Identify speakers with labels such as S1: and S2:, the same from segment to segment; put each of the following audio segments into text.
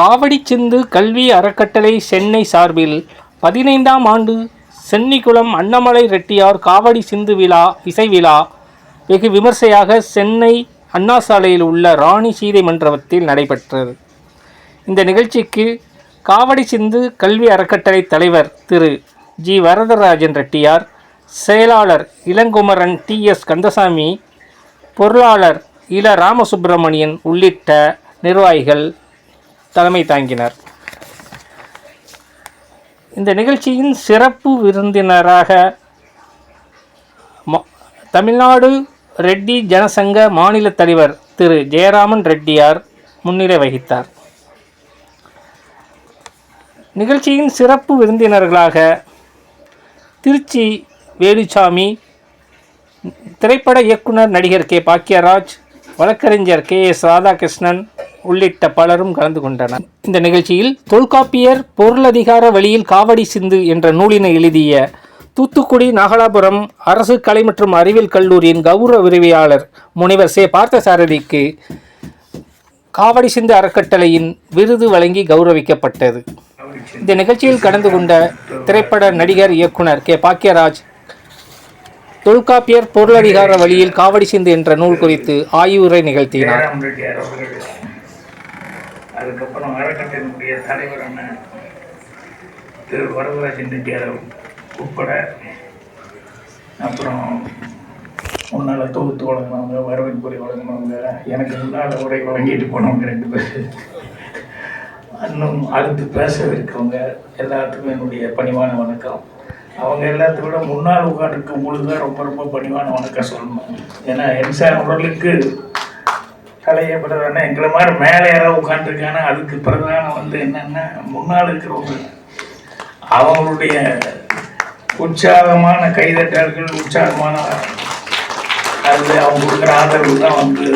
S1: காவடி சிந்து கல்வி அறக்கட்டளை சென்னை சார்பில் பதினைந்தாம் ஆண்டு சென்னிகுளம் அன்னமலை ரெட்டியார் காவடி சிந்து விழா இசை விழா வெகு விமர்சையாக சென்னை அண்ணா சாலையில் உள்ள ராணி சீதை மன்றத்தில் நடைபெற்றது. இந்த நிகழ்ச்சிக்கு காவடி சிந்து கல்வி அறக்கட்டளை தலைவர் திரு ஜி. வரதராஜன் ரெட்டியார் செயலாளர் இளங்குமரன் டி. எஸ். கந்தசாமி பொருளாளர் இள. ராமசுப்பிரமணியன் உள்ளிட்ட நிர்வாகிகள் தலைமை தாங்கினர். இந்த நிகழ்ச்சியின் சிறப்பு விருந்தினராக தமிழ்நாடு ரெட்டி ஜனசங்க மாநில தலைவர் திரு ஜெயராமன் ரெட்டியார் முன்னிலை வகித்தார். நிகழ்ச்சியின் சிறப்பு விருந்தினர்களாக திருச்சி வேலுசாமி திரைப்பட இயக்குனர் நடிகர் கே. பாக்கியராஜ் வழக்கறிஞர் கே. எஸ். ராதாகிருஷ்ணன் உள்ளிட்ட பலரும் கலந்து கொண்டனர். இந்த நிகழ்ச்சியில் தொல்காப்பியர் பொருளதிகார வழியில் காவடி சிந்து என்ற நூலினை எழுதிய தூத்துக்குடி நாகலாபுரம் அரசு கலை மற்றும் அறிவியல் கல்லூரியின் கௌரவ விரிவியாளர் முனைவர் சே. பார்த்தசாரதிக்கு காவடி சிந்து அறக்கட்டளையின் விருது வழங்கி கௌரவிக்கப்பட்டது. இந்த நிகழ்ச்சியில் கலந்து கொண்ட திரைப்பட நடிகர் இயக்குனர் கே. பாக்கியராஜ் தொல்காப்பியர் பொருளதிகார வழியில் காவடி சிந்து என்ற நூல் குறித்து ஆய்வுரை நிகழ்த்தினார்.
S2: அதுக்கப்புறம் அறக்கட்டளையினுடைய தலைவரான திரு வரதராஜன் ரெட்டியார் உட்பட அப்புறம் முன்னால் தொகுத்து வழங்கினவங்க வரவேற்புரை வழங்கினவங்க எனக்கு முன்னால் உரை வழங்கிட்டு போனவங்க ரெண்டு பேர். இன்னும் அடுத்து பேசவிருக்கவங்க எல்லாத்துக்கும் என்னுடைய பணிவான வணக்கம். அவங்க எல்லாத்த விட முன்னால் உட்காந்துருக்கு உங்களுக்கு தான் ரொம்ப ரொம்ப பணிவான வணக்கம் சொல்லணும். ஏன்னா எம்சார் அவர்களுக்கு கலைய எங்களை மாதிரி மேலே யாராவது உட்காந்துருக்கானா அதுக்கு பிரதானம் வந்து என்னென்னா முன்னால் இருக்கிறவங்க. அவங்களுடைய உற்சாகமான கைதட்டல்கள் உற்சாகமான அது அவங்க கொடுக்குற ஆதரவு தான் வந்து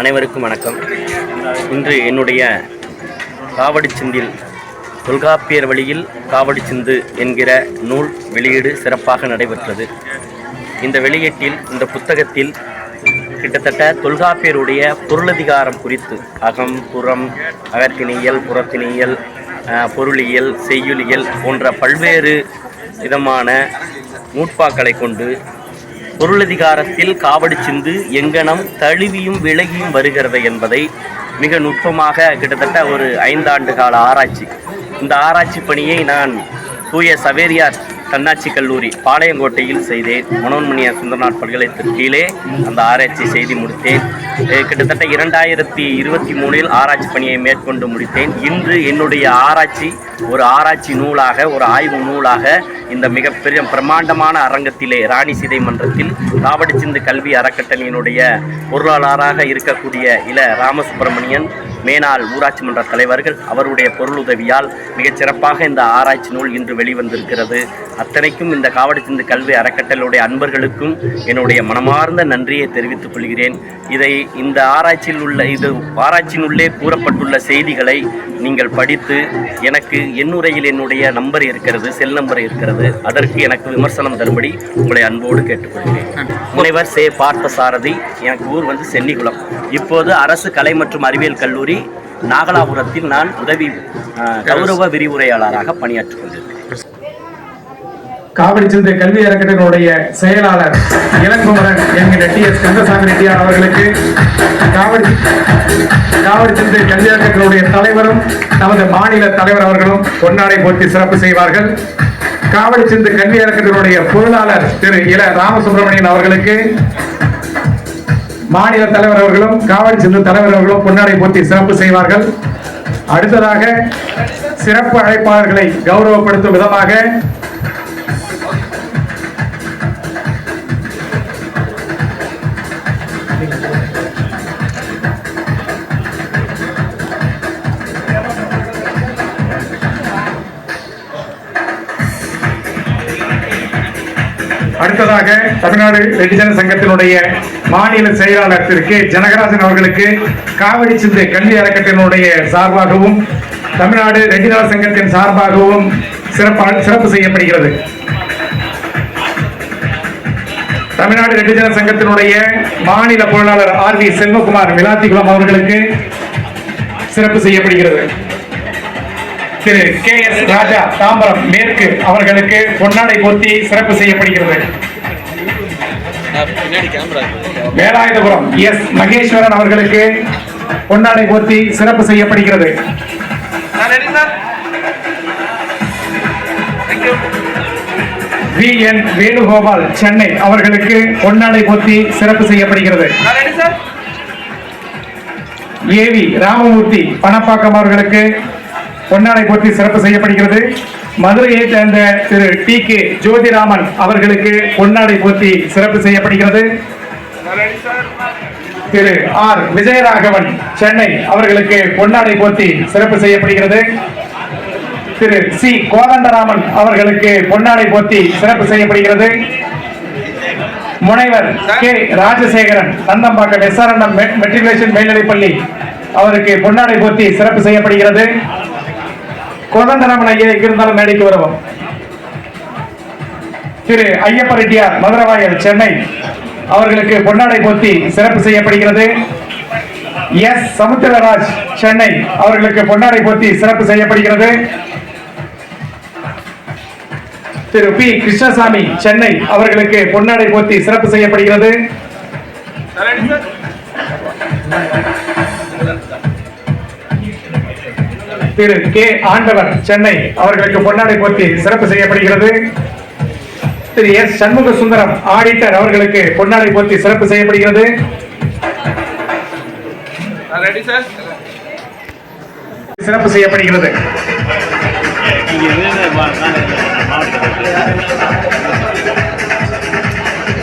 S3: அனைவருக்கும் வணக்கம். இன்று என்னுடைய காவடி சிந்தில் தொல்காப்பியர் வழியில் காவடி சிந்து என்கிற நூல் வெளியீடு சிறப்பாக நடைபெற்றது. இந்த வெளியீட்டில் இந்த புத்தகத்தில் கிட்டத்தட்ட தொல்காப்பியருடைய பொருளதிகாரம் குறித்து அகம் புறம் அகத்தினியல் புறத்தினியல் பொருளியல் செய்யுளியல் போன்ற பல்வேறு விதமான நூட்பாக்களை கொண்டு பொருளதிகாரத்தில் காவடி சிந்து எங்கனம் தழுவியும் விலகியும் வருகிறது என்பதை மிக நுட்பமாக கிட்டத்தட்ட ஒரு ஐந்தாண்டு கால ஆராய்ச்சி. இந்த ஆராய்ச்சி பணியை நான் தூய சவேரியார் தன்னாட்சி கல்லூரி பாளையங்கோட்டையில் செய்தேன். மனோன்மணியார் சுந்தரநாத் பல்கலைக்கழகத்திற்கு கீழே அந்த ஆராய்ச்சி செய்து முடித்தேன். கிட்டத்தட்ட இரண்டாயிரத்தி இருபத்தி மூணில் ஆராய்ச்சி பணியை மேற்கொண்டு முடித்தேன். இன்று என்னுடைய ஆராய்ச்சி ஒரு ஆராய்ச்சி நூலாக ஒரு ஆய்வு நூலாக இந்த மிகப்பெரிய பிரம்மாண்டமான அரங்கத்திலே ராணி சிதை மன்றத்தில் காவடி சிந்து கல்வி அறக்கட்டளையினுடைய பொருளாளராக இருக்கக்கூடிய இள ராமசுப்பிரமணியன் மேனாள் ஊராட்சி மன்ற தலைவர்கள் அவருடைய பொருளுதவியால் மிகச் சிறப்பாக இந்த ஆராய்ச்சி நூல் இன்று வெளிவந்திருக்கிறது. அத்தனைக்கும் இந்த காவடி சிந்து கல்வி அறக்கட்டளையுடைய அன்பர்களுக்கும் என்னுடைய மனமார்ந்த நன்றியை தெரிவித்துக் கொள்கிறேன். இதை இந்த ஆராய்ச்சியில் உள்ள இது ஆராய்ச்சியினுள்ளே கூறப்பட்டுள்ள செய்திகளை நீங்கள் படித்து எனக்கு எண்ணுரையில் என்னுடைய நம்பர் இருக்கிறது செல் நம்பர் இருக்கிறது அதற்கு எனக்கு விமர்சனம் தரும்படி உங்களை அன்போடு கேட்டுக்கொள்கிறேன். முனைவர் சே. பார்த்த சாரதி எனக்கு ஊர் வந்து சென்னிகுளம். இப்போது அரசு கலை மற்றும் அறிவியல் கல்லூரி நாகலாபுரத்தில் நான் உதவி கௌரவ விரிவுரையாளராக பணியாற்றிக் கொண்டிருக்கிறேன்.
S4: காவிரி சிந்தை கல்வி அறக்கட்டளையினுடைய செயலாளர் இளங்குமரன் என்கிற டி எஸ் கந்தசாமி ரெட்டியார் அவர்களுக்கு காவிரி காவிரி சிந்தை கல்வி அறக்கட்டளையுடைய தலைவரும் நமது மாநில தலைவர் அவர்களும் பொன்னாடை போட்டி சிறப்பு செய்வார்கள். காவிரி சிந்து கல்வி அறக்கட்டளையுடைய பொருளாளர் திரு இள ராமசுப்பிரமணியன் அவர்களுக்கு மாநில தலைவர் அவர்களும் காவடி சிந்து தலைவர் அவர்களும் பொன்னாடை போட்டி சிறப்பு செய்வார்கள். அடுத்ததாக சிறப்பு அழைப்பாளர்களை கௌரவப்படுத்தும் விதமாக அடுத்ததாக தமிழ்நாடு வெகுஜன சங்கத்தினுடைய மாநில செயலாளர் திரு கே ஜனகராஜன் அவர்களுக்கு காவடி சிந்தை கல்வி அறக்கட்டளையினுடைய சார்பாகவும் தமிழ்நாடு வெகுஜன சங்கத்தின் சார்பாகவும் சிறப்பா சிறப்பு செய்யப்படுகிறது. தமிழ்நாடு ரெட்டிஜன சங்கத்தினுடைய மாநில பொருளாளர் ஆர் வி செல்வகுமார் விளாத்திகுளம் அவர்களுக்கு சிறப்பு செய்யப்படுகிறது. திரு கே எஸ் ராஜா தாம்பரம் மேற்கு அவர்களுக்கு பொன்னாடை போர்த்தி சிறப்பு செய்யப்படுகிறது. வேலாயுதபுரம் எஸ் மகேஸ்வரன் அவர்களுக்கு பொன்னாடை போர்த்தி சிறப்பு செய்யப்படுகிறது. வி என் வேணுகோபால் சென்னை அவர்களுக்கு பொன்னாடை போர்த்தி சிறப்பு செய்யப்படுகிறது. ஏவி ராமமூர்த்தி பணப்பாக்கம் அவர்களுக்கு பொன்னாடை போர்த்தி சிறப்பு செய்யப்படுகிறது. மதுரையை சேர்ந்த திரு டி கே ஜோதிராமன் அவர்களுக்கு பொன்னாடை போர்த்தி சிறப்பு செய்யப்படுகிறது. திரு ஆர் விஜயராகவன் சென்னை அவர்களுக்கு பொன்னாடை போர்த்தி சிறப்பு செய்யப்படுகிறது. திரு சி கோதண்டராமன் அவர்களுக்கு பொன்னாடை போர்த்தி சிறப்பு செய்யப்படுகிறது. முனைவர் K Rajasekaran Nandambakkam SRNM matriculation மேல்நிலைப்பள்ளி அவருக்கு பொன்னாடை போர்த்தி சிறப்பு செய்யப்படுகிறது. கோதண்டராமன் ஐயா இருந்தாலும் மேடைக்கு வருவோம். திரு ஐயப்ப ரெட்டியார் மதுரவாயல் சென்னை. அவர்களுக்கு பொன்னாடை போத்தி சிறப்பு செய்யப்படுகிறது. எஸ். சமுத்திரராஜ் சென்னை. அவர்களுக்கு பொன்னாடை போத்தி சிறப்பு செய்யப்படுகிறது. திரு பி. கிருஷ்ணசாமி சென்னை. அவர்களுக்கு பொன்னாடை போத்தி சிறப்பு செய்யப்படுகிறது. திரு கே ஆண்டவர் சென்னை அவர்களுக்கு பொன்னாடை போர்த்தி சிறப்பு செய்யப்படுகிறது. திரு எஸ் சண்முக சுந்தரம் ஆடிட்டர் அவர்களுக்கு பொன்னாடை போர்த்தி சிறப்பு செய்யப்படுகிறது. சிறப்பு செய்யப்படுகிறது.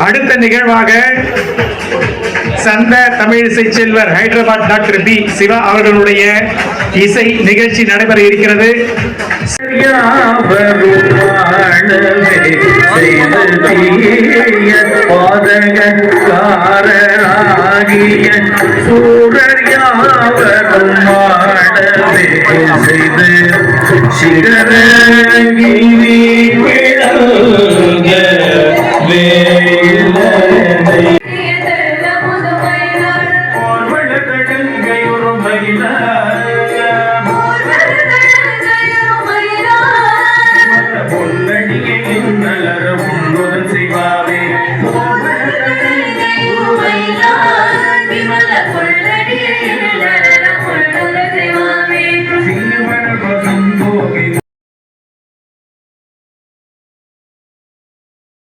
S4: அடுத்த நிகழ்வாக சந்த தமிழிசை செல்வர் ஹைதராபாத் டாக்டர் பி சிவா அவர்களுடைய இசை நிகழ்ச்சி நடைபெற இருக்கிறது.
S5: சிகரங்கிவே